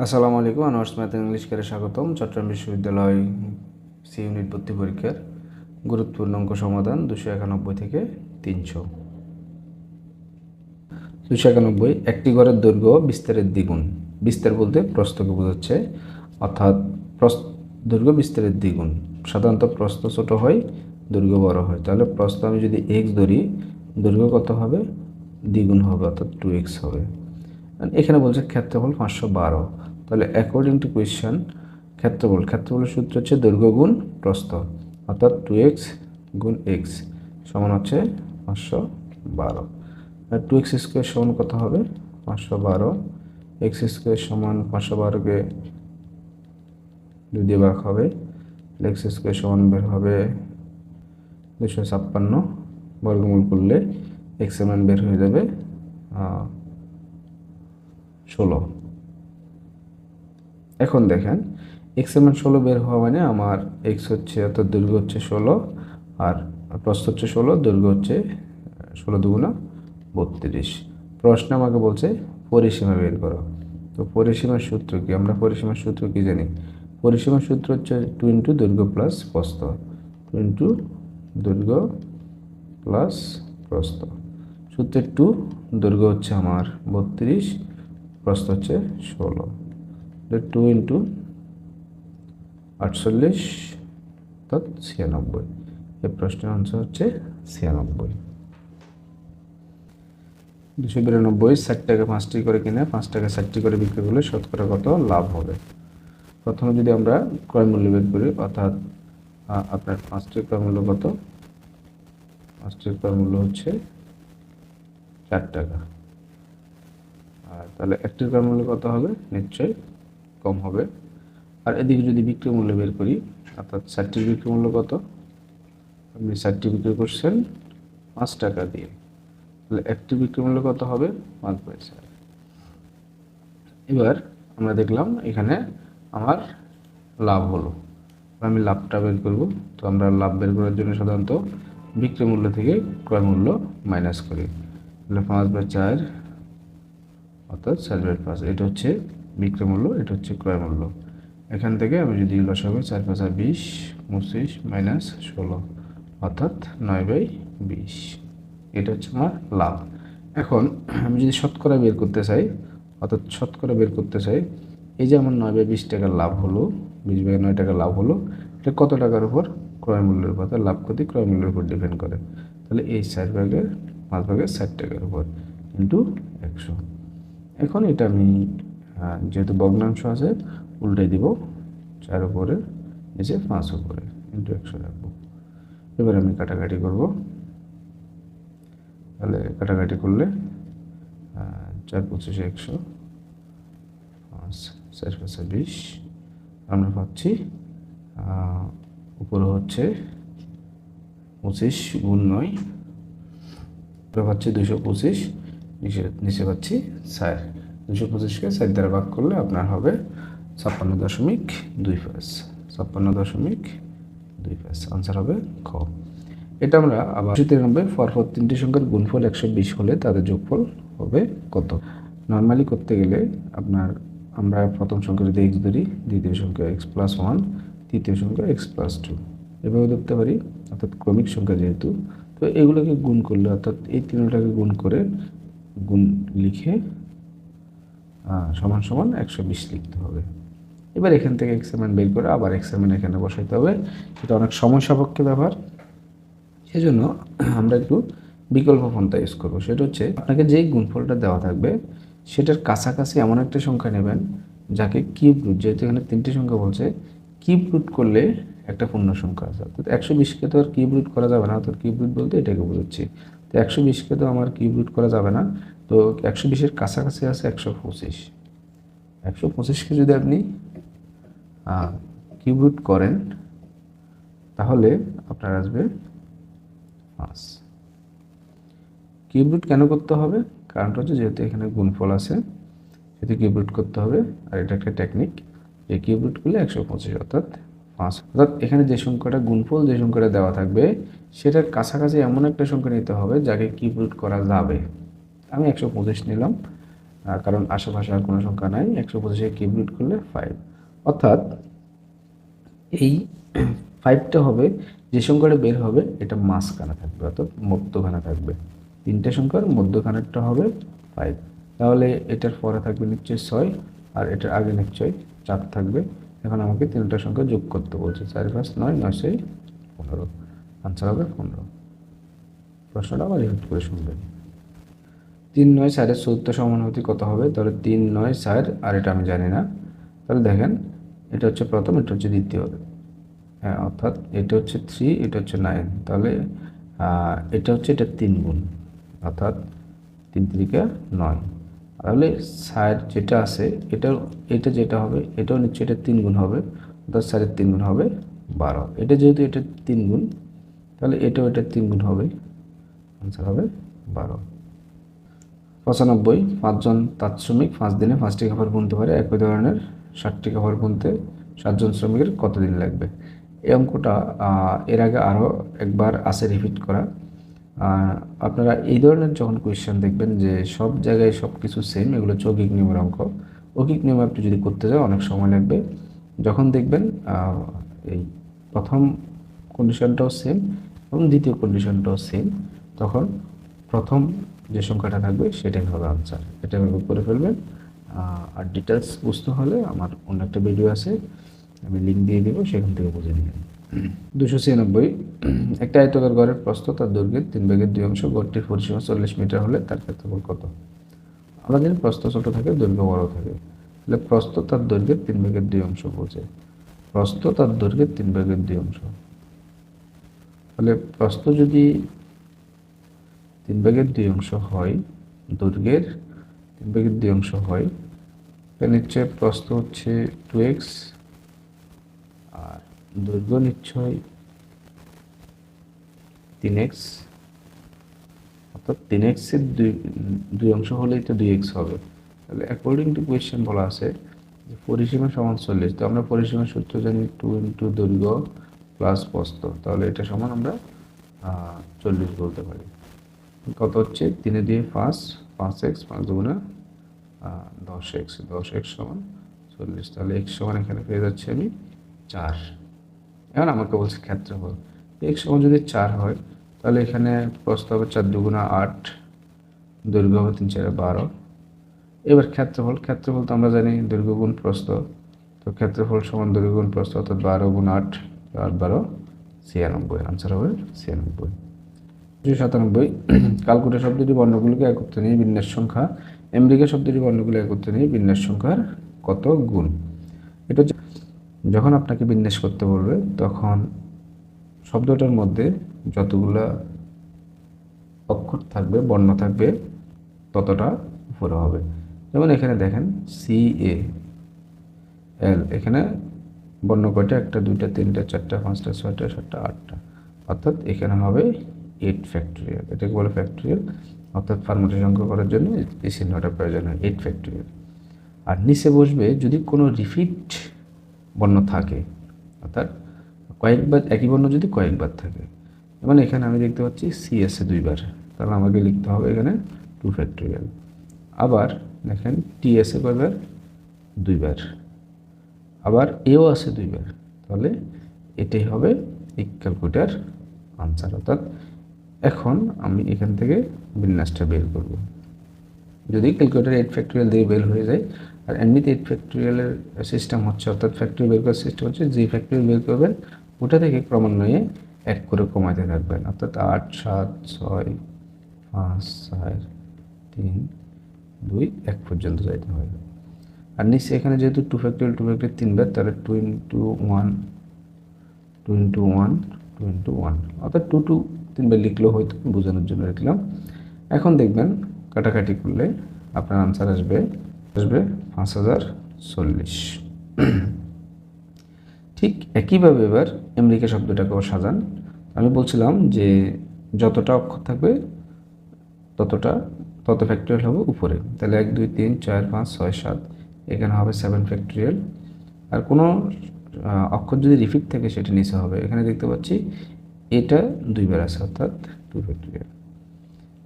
আসসালামু আলাইকুম Anwar's math English কেয়ারে স্বাগতম। চট্টগ্রাম বিশ্ববিদ্যালয় সি ইউনিট ভর্তি পরীক্ষার গুরুত্বপূর্ণ অঙ্ক সমাধান দুশো একানব্বই থেকে তিনশো। দুশো একানব্বই, একটি ঘরের দৈর্ঘ্য বিস্তারের দ্বিগুণ। বিস্তার বলতে প্রস্থকে বোঝাচ্ছে, অর্থাৎ দৈর্ঘ্য বিস্তারের দ্বিগুণ। সাধারণত প্রস্থ ছোট হয়, দৈর্ঘ্য বড় হয়। তাহলে প্রস্থ আমি যদি এক্স ধরি, দৈর্ঘ্য কত হবে? দ্বিগুণ হবে, অর্থাৎ টু এক্স হবে। এখানে বলছে ক্ষেত্রফল পাঁচশো বারো। তাহলে অ্যাকর্ডিং টু কোয়েশ্চেন ক্ষেত্রফল, ক্ষেত্রফলের সূত্র হচ্ছে দৈর্ঘ্য গুণ প্রস্থ, অর্থাৎ টু এক্স গুণ এক্স সমান হচ্ছে পাঁচশো বারো। টু এক্স স্কোয়ার সমান কত হবে? পাঁচশো বারো। এক্স স্কোয়ার সমান পাঁচশো বারোকে দুই দিয়ে ভাগ হবে। এক্স স্কোয়ার সমান বের হবে দুশো ছাপ্পান্ন। বর্গমূল করলে এক্সের মান বের হয়ে যাবে ষোলো। এখন দেখেন এক্সের মান ষোলো বের হওয়া মানে আমার এক্স হচ্ছে, অর্থাৎ দৈর্ঘ্য হচ্ছে ষোলো, আর প্রস্থ হচ্ছে ষোলো, দৈর্ঘ্য হচ্ছে ষোলো দুগুণা বত্রিশ। প্রশ্ন আমাকে বলছে, পরিসীমা বের করো। তো পরিসীমার সূত্র কি? আমরা পরিসীমার সূত্র কি জানি? পরিসীমার সূত্র হচ্ছে টু ইন্টু দৈর্ঘ্য প্লাস প্রস্থ। টু ইন্টু দৈর্ঘ্য প্লাস প্রস্থ। সূত্রের টু দৈর্ঘ্য হচ্ছে আমার বত্রিশ প্রস্থ হচ্ছে ষোলো। টু ইন্টু আটচল্লিশ অর্থাৎ ছিয়ানব্বই। এই প্রশ্নের আনসার হচ্ছে ছিয়ানব্বই। দুশো বিরানব্বই, ষাট টাকা পাঁচটি করে কিনে পাঁচ টাকা ষাটটি করে বিক্রি করলে শতকরা কত লাভ হবে? প্রথমে যদি আমরা ক্রয় মূল্য বের করি, অর্থাৎ আপনার পাঁচটির ক্রয় মূল্য কত? পাঁচটির ক্রয় মূল্য হচ্ছে চার টাকা। আর তাহলে ক্রয় মূল্য কত হবে? নিশ্চয়ই কম হবে। আর এদিকে যদি বিক্রি মূল্য বের করি, অর্থাৎ ষাটটির বিক্রি মূল্য কত? আপনি ষাটটি বিক্রি করছেন পাঁচ টাকা দিয়ে। তাহলে একটি বিক্রি মূল্য কত হবে? পাঁচ পয়সা এবার আমরা দেখলাম এখানে আমার লাভ হলো। আমি লাভটা বের করব। তো আমরা লাভ বের করার জন্য সাধারণত বিক্রি মূল্য থেকে ক্রয় মূল্য মাইনাস করি। তাহলে পাঁচ বাই চার অর্থাৎ চার বাই পাঁচ এটা হচ্ছে বিক্রয় মূল্য এটা হচ্ছে ক্রয় মূল্য এখান থেকে আমি যদি লসাগু চার পাঁচা বিশ, পঁচিশ মাইনাস ষোলো, অর্থাৎ নয় বাই বিশ। এটা হচ্ছে আমার লাভ। এখন আমি যদি শতকরা বের করতে চাই, অর্থাৎ শতকরা বের করতে চাই, এই যে আমার নয় বাই বিশ টাকার লাভ হলো, বিশ বাই নয় টাকা লাভ হলো, এটা কত টাকার উপর? ক্রয় মূল্যের উপর। অর্থাৎ লাভ ক্ষতি ক্রয় মূল্যের উপর ডিপেন্ড করে। তাহলে এই চার ভাগের পাঁচ ভাগের ষাট টাকার উপর ইন্টু একশো। এখন এটা আমি যেহেতু ভগ্নাংশ আছে, উল্টে দিব চার উপরে নিচে পাঁচ উপরে ইন্টু একশো রাখব। এবার আমি কাটাকাটি করব। তাহলে কাটাকাটি করলে চার পঁচিশে একশো, পাঁচ, চার পাঁচে বিশ, আমরা পাচ্ছি উপরে হচ্ছে পঁচিশ গুণ নয় উপরে পাচ্ছি দুশো পঁচিশ নিচে পাচ্ছি। চার দুশো পঁচিশকে চার দ্বারা ভাগ করলে আপনার হবে ছাপ্পান্ন দশমিক দুই পাঁচ। ছাপ্পান্ন দশমিক দুই পাঁচ। আনসার হবে খ এটা আমরা আবার দুশো তিরানব্বই পরপর তিনটি সংখ্যার গুণফল একশো বিশ হলে তাদের যোগফল হবে কত? নর্মালি করতে গেলে আপনার আমরা প্রথম সংখ্যা যদি এক্স ধরি, দ্বিতীয় সংখ্যা এক্স প্লাস ওয়ান তৃতীয় সংখ্যা এক্স প্লাস টু এভাবে ধরতে পারি, অর্থাৎ ক্রমিক সংখ্যা যেহেতু, তো এগুলোকে গুণ করলে, অর্থাৎ এই তিনটাকে গুণ করে গুণ লিখে সমান সমান একশো বিশ লিখতে হবে। এবার এখান থেকে এক্সামেন্ট বের করে আবার এক্সামেন্ট এখানে বসাইতে হবে। এটা অনেক সময় সাপেক্ষ ব্যাপার। সেজন্য আমরা একটু বিকল্প পন্থা ইউজ করব। সেটা হচ্ছে আপনাকে যেই গুণফলটা দেওয়া থাকবে, সেটার কাছাকাছি এমন একটা সংখ্যা নেবেন, যাকে কিউব রুট যেহেতু এখানে তিনটি সংখ্যা বলছে কিউব রুট করলে একটা পূর্ণ সংখ্যা আছে। অর্থাৎ একশো বিশকে তো আর কিউব রুট করা যাবে না। অর্থাৎ কিউব রুট বলতে এটাকে বোঝাচ্ছি। তো একশো বিশকে তো আমার কিউব রুট করা যাবে না। তো একশো বিশের কাছাকাছি আছে একশো পঁচিশ। একশো পঁচিশকে যদি আপনি কিউব রুট করেন, তাহলে আপনার আসবে পাঁচ কিউবরুট কেন করতে হবে? কারণটা হচ্ছে যেহেতু এখানে গুণফল আছে, সেহেতু কিউবরুট করতে হবে। আর এটা একটা টেকনিক এই কিউবরুট করলে একশো পঁচিশ অর্থাৎ পাঁচ অর্থাৎ এখানে যে সংখ্যাটা গুণফল, যে সংখ্যাটা দেওয়া থাকবে, সেটার কাছাকাছি এমন একটা সংখ্যা নিতে হবে যাকে কিউবরুট করা যাবে। আমি একশো পঁচিশ নিলাম কারণ আশেপাশে আর কোনো সংখ্যা নাই। একশো পঁচিশে রুট করলে ফাইভ অর্থাৎ এই ফাইভটা হবে, যে সংখ্যাটা বের হবে, এটা মাঝখানে থাকবে, অর্থাৎ মধ্যখানে থাকবে। তিনটে সংখ্যার মধ্যখানেরটা হবে ফাইভ তাহলে এটার পরে থাকবে নিশ্চয়ই ছয়, আর এটার আগে নিশ্চয়ই চার থাকবে। এখন আমাকে তিনটা সংখ্যা যোগ করতে বলছে, চার, পাঁচ, নয় নয়, ছয়, পনেরো। আনসার হবে পনেরো। প্রশ্নটা আবার রিপিট করে শুনবেন। তিন, নয়, চারের চতুর্থ সমানুপাতি কত হবে? তাহলে তিন, নয়, চার, আর এটা আমি জানি না। তাহলে দেখেন, এটা হচ্ছে প্রথম, এটা হচ্ছে দ্বিতীয়। হ্যাঁ অর্থাৎ এটা হচ্ছে থ্রি এটা হচ্ছে নাইন তাহলে এটা হচ্ছে এটা তিন গুণ, অর্থাৎ তিন তিরিকা নয়। তাহলে সাইড যেটা আছে এটা এটা যেটা হবে, এটাও নিশ্চয়ই এটা তিন গুণ হবে, অর্থাৎ সাইডের তিন গুণ হবে বারো। এটা যেহেতু এটা তিন গুণ, তাহলে এটাও এটা তিন গুণ হবে আনসার হবে বারো। পঁচানব্বই, পাঁচজন তাঁত শ্রমিক পাঁচ দিনে পাঁচটি খাবার বুনতে পারে, একই ধরনের ষাটটি খাবার বুনতে সাতজন শ্রমিকের কতদিন লাগবে? এই অঙ্কটা এর আগে আরও একবার আছে রিপিট করা। আপনারা এই ধরনের যখন কোয়েশ্চেন দেখবেন যে সব জায়গায় সব কিছু সেম এগুলো চৌকিক নিয়মের অঙ্ক। ঐকিক নিয়ম আপনি যদি করতে যাও অনেক সময় লাগবে। যখন দেখবেন এই প্রথম কন্ডিশনটাও সেম এবং দ্বিতীয় কন্ডিশনটাও সেম তখন প্রথম যে সংখ্যাটা থাকবে, সেটাই হবে আনসার এটা এভাবে করে ফেলবেন। আর ডিটেলস বুঝতে হলে আমার অন্য একটা ভিডিও আছে, আমি লিঙ্ক দিয়ে দেবো, সেখান থেকে বুঝে নিন দুশো ছিয়ানব্বই। একটা আয়তকার ঘরের প্রস্থ, তার দৈর্ঘ্যের তিন ভাগের দুই অংশ ঘরটির পরিসীমা চল্লিশ মিটার হলে তার ক্ষেত্রফল কত? আমরা জানি প্রস্থ ছোট থাকে, দৈর্ঘ্য বড় থাকে। তাহলে প্রস্থ তার দৈর্ঘ্যের তিন ভাগের দুই অংশ বোঝে প্রস্থ তার দৈর্ঘ্যের তিন ভাগের দুই অংশ। তাহলে প্রস্থ যদি তিন ভাগের দুই অংশ হয়, দৈর্ঘ্যের তিন ভাগের দুই অংশ হয়, তাহলে নিশ্চয় প্রস্থ হচ্ছে টু এক্স দৈর্ঘ্য নিশ্চয় তিন এক্স অর্থাৎ তিন এক্সের দুই দুই অংশ হলেই তো দুই এক্স হবে। তাহলে অ্যাকর্ডিং টু কোয়েশ্চেন বলা আছে যে পরিসীমা সমান চল্লিশ। তো আমরা পরিসীমার সূত্র জানি টু ইন্টু দৈর্ঘ্য প্লাস প্রস্থ তাহলে এটা সমান আমরা চল্লিশ বলতে পারি। কত হচ্ছে? তিনে দিয়ে পাঁচ পাঁচ এক্স পাঁচ দুগুণা দশ এক্স দশ এক্স সমান চল্লিশ। তাহলে এক্স সমান এখানে পেয়ে যাচ্ছি আমি চার। এখন আমাকে বলছে ক্ষেত্রফল এক্স সমান যদি চার হয়, তাহলে এখানে প্রস্থ হবে চার দুগুণা আট, দৈর্ঘ্য হবে তিন চারে বারো। এবার ক্ষেত্রফল ক্ষেত্রফল তো আমরা জানি দৈর্ঘ্য গুণ প্রস্থ। তো ক্ষেত্রফল সমান দৈর্ঘ্য গুণ প্রস্থ, অর্থাৎ বারো গুণ আট আট বারো, ছিয়ানব্বই। আনসার হবে ছিয়ানব্বই। দুশো সাতানব্বই। কালকুটে শব্দটি বর্ণগুলিকে একত্রে নিয়ে বিন্যাস সংখ্যা। আমেরিকা শব্দটি বর্ণগুলি একত্রে নিয়ে বিন্যাস সংখ্যার কত গুণ? এটা হচ্ছে যখন আপনাকে বিন্যাস করতে বলবে, তখন শব্দটার মধ্যে যতগুলা অক্ষর থাকবে, বর্ণ থাকবে, ততটা উপরে হবে। যেমন এখানে দেখেন, সি, এ, এল, এখানে বর্ণ কয়টা? একটা, দুইটা, তিনটা, চারটা, পাঁচটা, ছয়টা, সাতটা, আটটা। অর্থাৎ এখানে হবে এইট ফ্যাক্টরিয়াল এটাকে বলে ফ্যাক্টরিয়াল অর্থাৎ ফার্মেটির অঙ্ক করার জন্য এই চিহ্নটা প্রয়োজন হয় এইট ফ্যাক্টরিয়াল আর নিচে বসবে, যদি কোনো রিপিট বর্ণ থাকে। অর্থাৎ কয়েকবার, একই বর্ণ যদি কয়েকবার থাকে। যেমন এখানে আমি দেখতে পাচ্ছি সি এসে দুইবার। তাহলে আমাকে লিখতে হবে এখানে টু ফ্যাক্টরিয়াল আবার দেখেন টি এসে কয়বার? দুইবার। আবার এও আছে দুইবার। তাহলে এটাই হবে এই ক্যালকুলেটার আনসার অর্থাৎ এখন আমি এখান থেকে বিন্যাসটা বের করব। যদি ক্যালকুলেটার এইট ফ্যাক্টরিয়াল দিয়ে বের হয়ে যায় আর এমনিতে এইট ফ্যাক্টরিয়ালের সিস্টেম হচ্ছে, অর্থাৎ ফ্যাক্টরি বের করার সিস্টেম হচ্ছে, যে ফ্যাক্টরি বের করবেন, ওটা থেকে ক্রমান্বয়ে এক করে কমাতে থাকবেন। অর্থাৎ আট, সাত, ছয়, পাঁচ চার তিন, দুই, এক পর্যন্ত যাইতে হয় আর নিচে এখানে যেহেতু টু ফ্যাক্টরিয়াল টু ফ্যাক্টরি তিনবার তাহলে two into one two into one two into one অর্থাৎ টু টু তিনবার লিখলেও হয়তো বোঝানোর জন্য লিখলাম এখন দেখবেন, কাটাকাটি করলে আপনার আনসার আসবে আসবে পাঁচ হাজার চল্লিশ। ঠিক একইভাবে এবার আমেরিকা শব্দটাকেও সাজান। আমি বলছিলাম যে যতটা অক্ষর থাকবে ততটা, তত ফ্যাক্টরিয়াল হবে উপরে। তাহলে এক, দুই, তিন, চার, পাঁচ, ছয়, সাত, এখানে হবে সেভেন ফ্যাক্টরিয়াল আর কোনো অক্ষর যদি রিপিট থাকে সেটা নিচে হবে। এখানে দেখতে পাচ্ছি এটা দুইবার আছে, অর্থাৎ টু ফ্যাক্টরিয়াল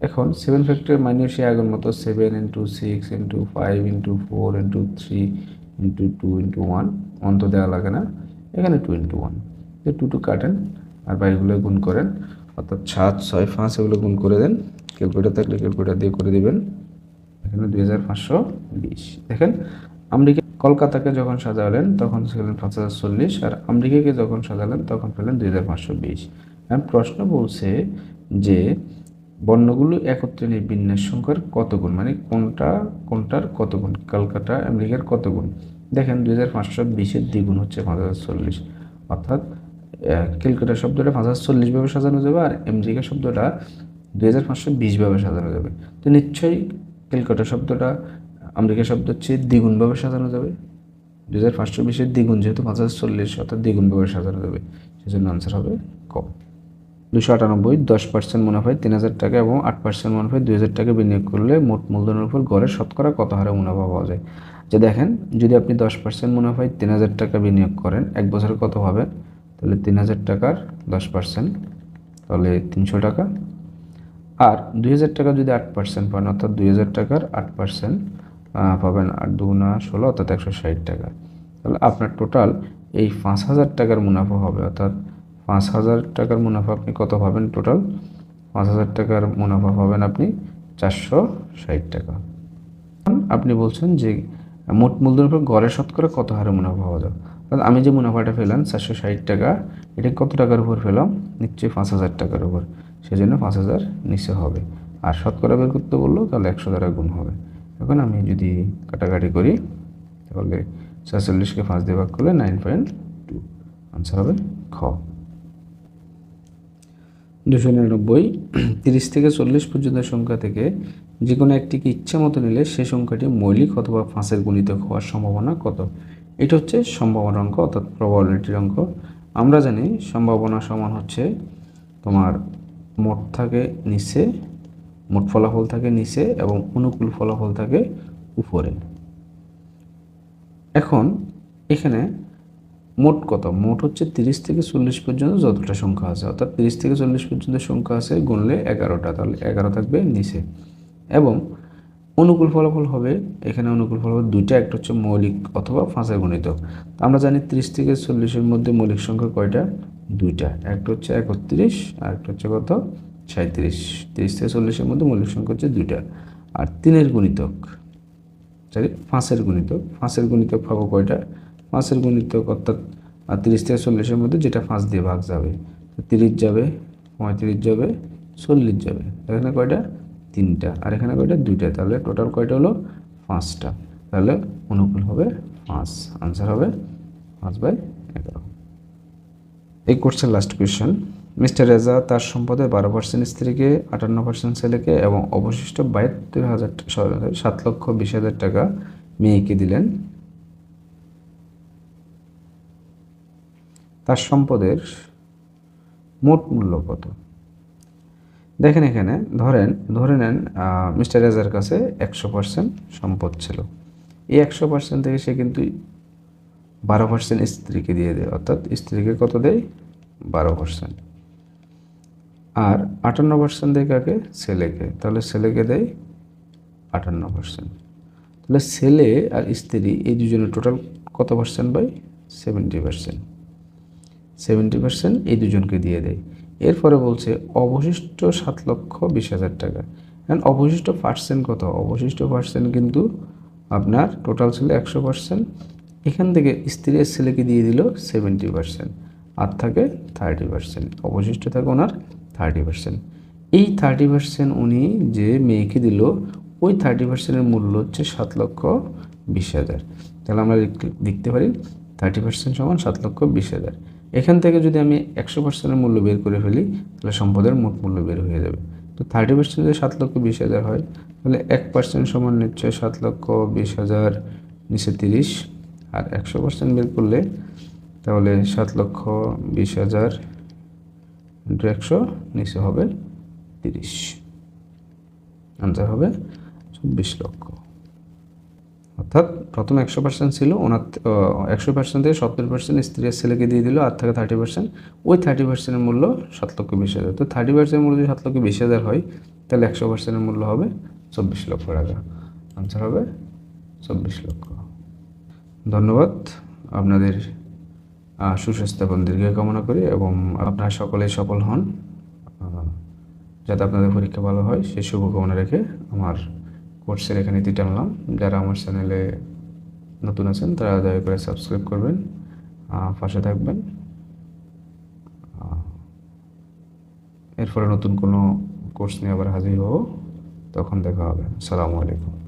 এখন সেভেন ফ্যাক্টরের মাইনে সে আগের মতো seven into six into five into four into three into two into one one তো দেওয়া লাগে না। এখানে two into one two two কাটেন আর বাইগুলো গুণ করেন। অর্থাৎ সাত, ছয়, পাঁচ এগুলো গুণ করে দেন। ক্যালকুলেটার থাকলে ক্যালকুলেটার দিয়ে করে দেবেন। এখানে দুই হাজার পাঁচশো বিশ। দেখেন, আমেরিকা কলকাতাকে যখন সাজালেন, তখন ছিলেন পাঁচ হাজার চল্লিশ। আর আমেরিকাকে যখন সাজালেন, তখন পেলেন দুই হাজার পাঁচশো বিশ। প্রশ্ন বলছে যে বর্ণগুলো একত্রে নিয়ে বিন্যাস সংখ্যার কত গুণ মানে কোনটা, কোনটার কত গুণ কলকাতা আমেরিকার কত গুণ দেখেন দুই হাজার পাঁচশো বিশের দ্বিগুণ হচ্ছে পাঁচ হাজার চল্লিশ। অর্থাৎ ক্যালকাটা শব্দটা পাঁচ হাজার চল্লিশভাবে সাজানো যাবে আর আমেরিকা শব্দটা দুই হাজার পাঁচশো বিশভাবে সাজানো যাবে। তো নিশ্চয়ই ক্যালকাটা শব্দটা আমেরিকা শব্দ হচ্ছে দ্বিগুণভাবে সাজানো যাবে। দু হাজার পাঁচশো বিশের দ্বিগুণ যেহেতু পাঁচ হাজার চল্লিশ, অর্থাৎ দ্বিগুণভাবে সাজানো যাবে। সেজন্য আনসার হবে ক। দুশো আটানব্বই, দশ পার্সেন্ট মুনাফায় তিন হাজার টাকা এবং আট পার্সেন্ট মুনাফায় দুই হাজার টাকা বিনিয়োগ করলে মোট মূলধনের উপর গড়ে শতকরা কত হারে মুনাফা পাওয়া যায়? যে দেখেন, যদি আপনি দশ পার্সেন্ট মুনাফায় তিন হাজার টাকা বিনিয়োগ করেন, এক বছরে কত পাবেন তাহলে তিন হাজার টাকার দশ পার্সেন্ট তাহলে তিনশো টাকা। আর দুই হাজার টাকা যদি আট পার্সেন্ট পান, অর্থাৎ দুই হাজার টাকার আট পার্সেন্ট পাবেন আট দুগুণা ষোলো, অর্থাৎ একশো ষাট টাকা। তাহলে আপনার টোটাল এই পাঁচ হাজার টাকার মুনাফা হবে, অর্থাৎ পাঁচ হাজার টাকার মুনাফা আপনি কত পাবেন টোটাল পাঁচ হাজার টাকার মুনাফা পাবেন আপনি চারশো ষাট টাকা। আপনি বলছেন যে মোট মূলধনের উপর গড়ে শতকরা কত হারে মুনাফা পাওয়া যাবে? অর্থাৎ আমি যে মুনাফাটা পেলাম চারশো ষাট টাকা, এটা কত টাকার উপর পেলাম নিশ্চয়ই পাঁচ হাজার টাকার উপর। সেজন্য পাঁচ হাজার নিচে হবে। আর শতকরা বের করতে বলল, তাহলে একশো দ্বারা গুণ হবে। এখন আমি যদি কাটাকাটি করি, তাহলে ছয়চল্লিশকে পাঁচ দিয়ে ভাগ করলে নাইন পয়েন্ট টু। আনসার হবে খ। দুশো নিরানব্বই, তিরিশ থেকে চল্লিশ পর্যন্ত সংখ্যা থেকে যে কোনো একটিকে ইচ্ছা মতো নিলে সে সংখ্যাটি মৌলিক অথবা ফাঁসের গুণিতক হওয়ার সম্ভাবনা কত? এটা হচ্ছে সম্ভাবনার অঙ্ক অর্থাৎ প্রবাবিলিটির অঙ্ক। আমরা জানি সম্ভাবনা সমান হচ্ছে তোমার মোট থাকে নিচে, মোট ফলাফল থাকে নিচে এবং অনুকূল ফলাফল থাকে উপরে। এখন এখানে মোট কত? মোট হচ্ছে তিরিশ থেকে চল্লিশ পর্যন্ত যতটা সংখ্যা আছে। অর্থাৎ তিরিশ থেকে চল্লিশ পর্যন্ত সংখ্যা আছে গুনলে এগারোটা, তাহলে এগারো থাকবে নিচে। এবং অনুকূল ফলাফল হবে, এখানে অনুকূল ফলাফল দুইটা, একটা হচ্ছে মৌলিক অথবা ফাঁসের গণিত। আমরা জানি তিরিশ থেকে চল্লিশের মধ্যে মৌলিক সংখ্যা কয়টা? দুইটা। একটা হচ্ছে একত্রিশ, আর একটা হচ্ছে কত? সাঁত্রিশ তিরিশ থেকে চল্লিশের মধ্যে মৌলিক সংখ্যা হচ্ছে দুইটা। আর তিনের গুণিতক, সরি, ফাঁসের গুণিতক ফাঁসের গুণিতক পাবো কয়টা? পাঁচের গুণিতক অর্থাৎ তিরিশ থেকে চল্লিশের মধ্যে যেটা পাঁচ দিয়ে ভাগ যাবে, তিরিশ যাবে, পঁয়ত্রিশ যাবে, চল্লিশ যাবে। এখানে কয়টা? তিনটা। আর এখানে কয়টা? দুইটা। তাহলে টোটাল কয়টা হলো? পাঁচটা। তাহলে অনুকূল হবে পাঁচ। আনসার হবে পাঁচ বাই এগারো। এই কোর্সের লাস্ট কোয়েশ্চেন মিস্টার রেজা তার সম্পদের বারো পার্সেন্ট স্ত্রীকে, আটান্ন পার্সেন্ট ছেলেকে এবং অবশিষ্ট বাহাত্তর হাজার সাত লক্ষ বিশ হাজার টাকা মেয়েকে দিলেন। তার সম্পদের মোট মূল্য কত? দেখেন এখানে, ধরেন, ধরে নেন মিস্টার রেজার কাছে একশো পার্সেন্ট সম্পদ ছিল। এই একশো পার্সেন্ট থেকে সে কিন্তু বারো পার্সেন্ট স্ত্রীকে দিয়ে দেয়, অর্থাৎ স্ত্রীকে কত দেয়? বারো পার্সেন্ট আর আটান্ন পার্সেন্ট দেয় কাকে? ছেলেকে। তাহলে ছেলেকে দেয় আটান্ন পার্সেন্ট তাহলে ছেলে আর স্ত্রী এই দুজনের টোটাল কত percent by seventy percent seventy percent এই দুজনকে দিয়ে দেয়। এরপরে বলছে, অবশিষ্ট সাত লক্ষ বিশ হাজার টাকা। এখন অবশিষ্ট পার্সেন্ট কত? অবশিষ্ট পার্সেন্ট কিন্তু আপনার টোটাল ছিল একশো পার্সেন্ট এখান থেকে স্ত্রীর ছেলেকে দিয়ে দিল? সেভেন্টি পার্সেন্ট আর থাকে থার্টি পার্সেন্ট অবশিষ্ট থাকে ওনার থার্টি পার্সেন্ট এই থার্টি পার্সেন্ট উনি যে মেয়েকে দিল, ওই থার্টি পার্সেন্টের মূল্য হচ্ছে সাত লক্ষ বিশ হাজার। তাহলে আমরা লিখতে পারি থার্টি পার্সেন্ট সমান সাত লক্ষ বিশ হাজার। এখান থেকে যদি আমি একশো পার্সেন্টের মূল্য বের করে ফেলি, তাহলে সম্পদের মোট মূল্য বের হয়ে যাবে। তো থার্টি পার্সেন্ট যদি সাত লক্ষ বিশ হাজার হয়, তাহলে এক পার্সেন্ট সমান নিশ্চয় সাত লক্ষ বিশ হাজার নিচে তিরিশ। আর একশো পার্সেন্ট বের করলে, তাহলে সাত লক্ষ বিশ হাজার ইন্টু একশো নিচে হবে তিরিশ। আনসার হবে চব্বিশ লক্ষ। অর্থাৎ প্রথম একশো পার্সেন্ট ছিল, ওনার একশো পার্সেন্ট থেকে সত্তর পার্সেন্ট স্ত্রীর ছেলেকে দিয়ে দিল, আর থাকে থার্টি পার্সেন্ট ওই থার্টি পার্সেন্টের মূল্য সাত লক্ষ বিশ হাজার। তো থার্টি পার্সেন্টের মূল্য যদি সাত লক্ষ বিশ হাজার হয়, তাহলে একশো পার্সেন্টের মূল্য হবে চব্বিশ লক্ষ টাকা। আনসার হবে চব্বিশ লক্ষ। ধন্যবাদ আপনাদের সুস্বাস্থ্য এবং দীর্ঘ কামনা করি এবং আপনারা সকলেই সফল হন। যাতে আপনাদের পরীক্ষা ভালো হয়, সেই শুভকামনা রেখে আমার কোর্সের এখানে দিতে আনলাম। যারা আমার চ্যানেলে নতুন আছেন, তারা দয়া করে সাবস্ক্রাইব করবেন পাশে থাকবেন। এর এরপরে নতুন কোনো কোর্স নিয়ে আবার হাজির হব। তখন দেখা হবে। সালামু আলাইকুম।